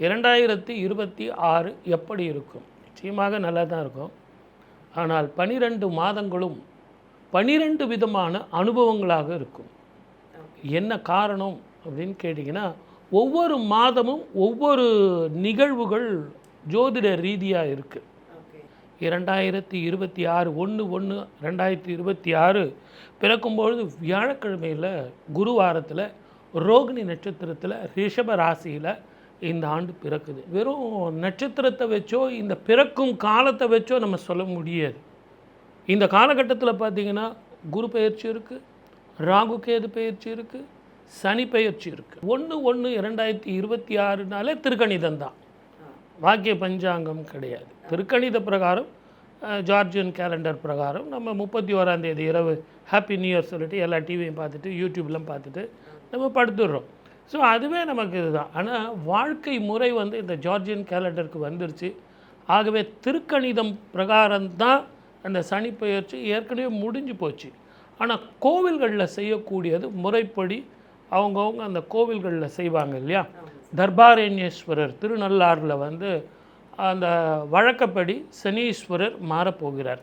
இரண்டாயிரத்தி இருபத்தி ஆறு எப்படி இருக்கும்? நிச்சயமாக நல்லா தான் இருக்கும். ஆனால் பனிரெண்டு மாதங்களும் பனிரெண்டு விதமான அனுபவங்களாக இருக்கும். என்ன காரணம் அப்படின்னு கேட்டிங்கன்னா ஒவ்வொரு மாதமும் ஒவ்வொரு நிகழ்வுகள் ஜோதிட ரீதியாக இருக்குது இரண்டாயிரத்தி இருபத்தி ஆறு ஒன்று ஒன்று ரெண்டாயிரத்தி இருபத்தி ஆறு பிறக்கும்பொழுது வியாழக்கிழமையில் குருவாரத்தில் ரோகிணி நட்சத்திரத்தில் ரிஷப ராசியில் இந்த ஆண்டு பிறக்குது. வெறும் நட்சத்திரத்தை வச்சோ இந்த பிறக்கும் காலத்தை வச்சோ நம்ம சொல்ல முடியாது. இந்த காலகட்டத்தில் பார்த்தீங்கன்னா குரு பயிற்சி இருக்குது ராகு கேது பயிற்சி இருக்குது சனி பயிற்சி இருக்குது ஒன்று ஒன்று இரண்டாயிரத்தி இருபத்தி ஆறுனாலே திருக்கணிதம் தான். வாக்கிய பஞ்சாங்கம் கிடையாது. திருக்கணித பிரகாரம் ஜார்ஜியன் கேலண்டர் பிரகாரம் நம்ம முப்பத்தி ஓராந்தேதி இரவு ஹாப்பி நியூ இயர் சொல்லிட்டு எல்லா டிவியும் பார்த்துட்டு யூடியூப்லாம் பார்த்துட்டு நம்ம படுத்துடுறோம். ஸோ அதுவே நமக்கு இதுதான். ஆனால் வாழ்க்கை முறை வந்து இந்த ஜார்ஜியன் கேலண்டருக்கு வந்துருச்சு. ஆகவே திருக்கணிதம் பிரகாரம் தான் அந்த சனி பெயர்ச்சி ஏற்கனவே முடிஞ்சு போச்சு. ஆனால் கோவில்களில் செய்யக்கூடியது முறைப்படி அவங்கவுங்க அந்த கோவில்களில் செய்வாங்க இல்லையா? தர்பாரண்யேஸ்வரர் திருநள்ளாறில் வந்து அந்த வழக்கப்படி சனீஸ்வரர் மாறப்போகிறார்.